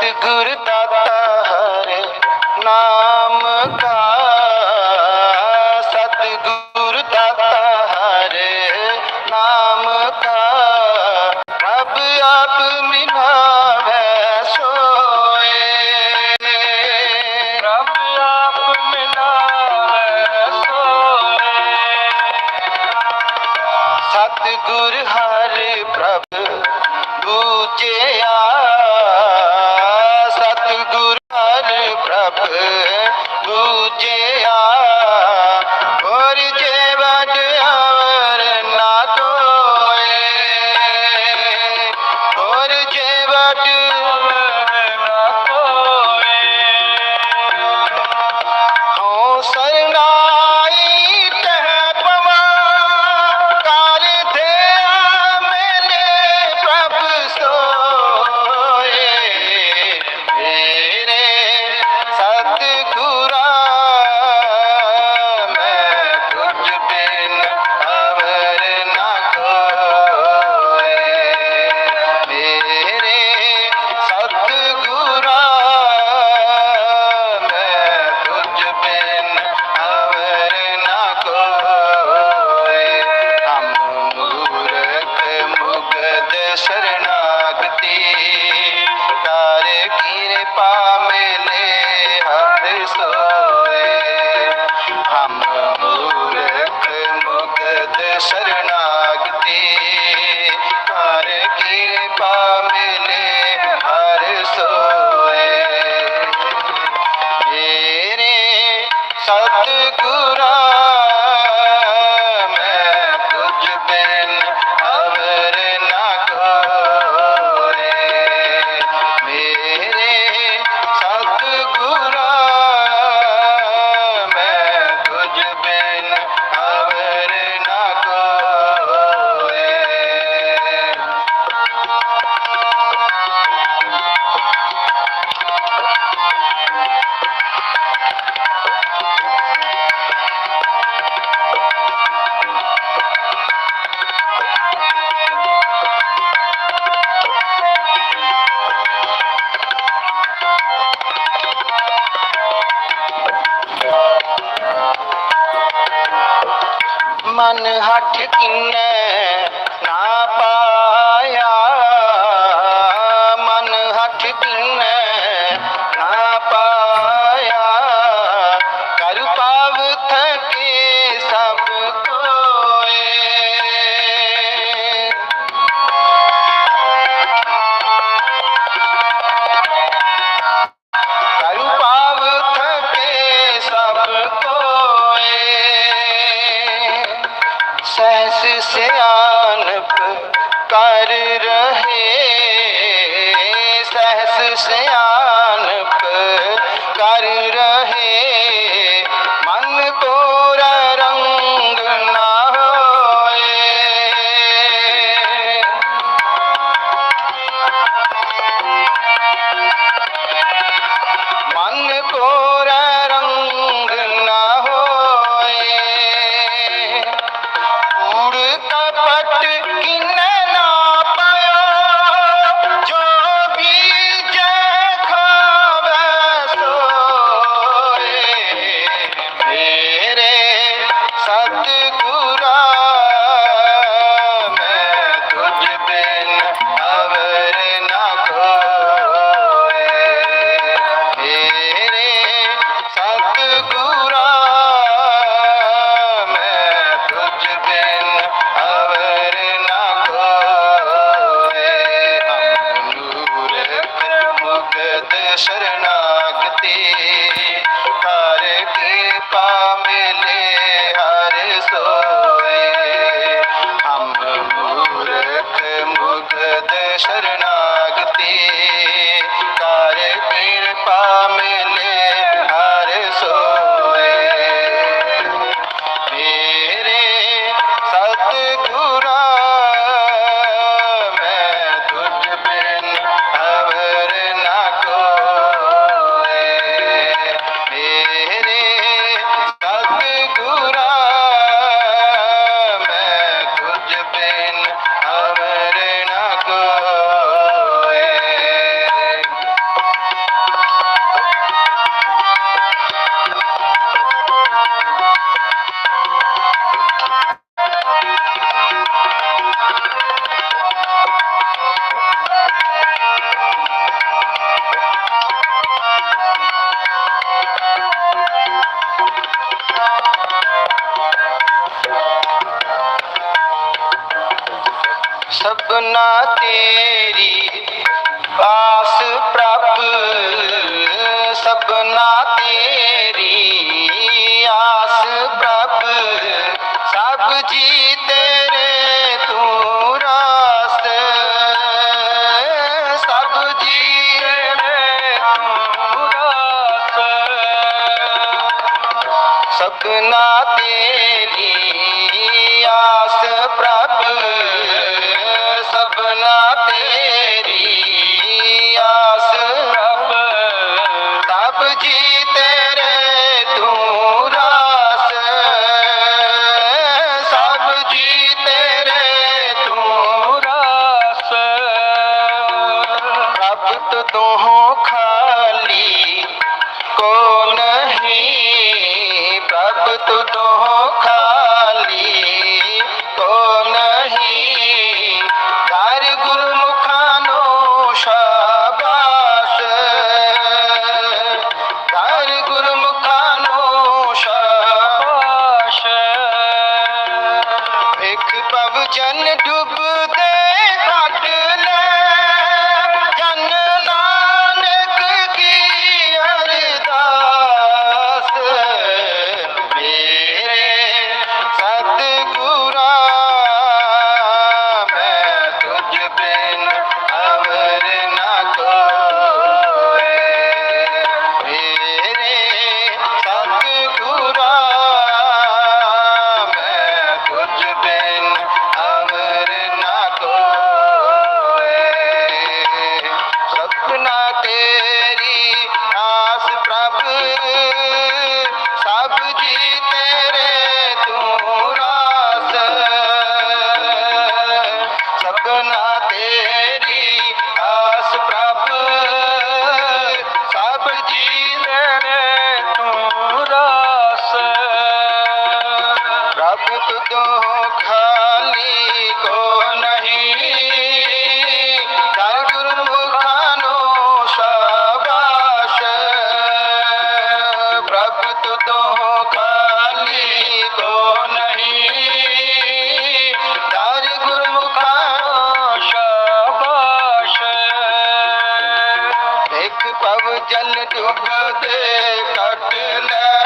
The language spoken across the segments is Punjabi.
ਸਤਿਗੁਰ ਹਰ ਨਾਮ ਕਾ ਸਤਿਗੁਰ ਹਰ ਨਾਮ ਕਾ। ਰੱਬ ਆਪ ਮਿਲਾਵੇ ਸੋਏ। ਰੱਬ ਸੋਏ। ਸਤਿਗੁਰ ਹਰ ਪ੍ਰਭ ਦੂਜੇ ਹੱਥ ਕਿੰਨੇ ਨਾ ਪਾਇਆ। कर रहे सहस से ਨਾ ਤੇਰੀ ਆਸ ਪ੍ਰਭ, ਸਭਨਾ ਤੇਰੀ ਆਸ ਪ੍ਰਭ। ਸਭ ਜੀ ਤੇਰੇ ਤੂੰ ਰਾਸ, ਸਭ ਜੀ ਤੇਰੇ ਤੂੰ ਰਾਸ। ਸਭਨਾ ਤੇਰੀ ਆਸ ਪ੍ਰਭ हाथ दो खाली को नहीं रब तो दो खाली को नहीं कार गुरमुखानो शाबाश कार गुरमुखानो शाबाश एक पवजन डूब ਇੱਕ ਪਵ ਜਲ ਡੁੱਬਦੇ ਕੱਟ ਲੈ।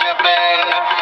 have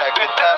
Gotta get the.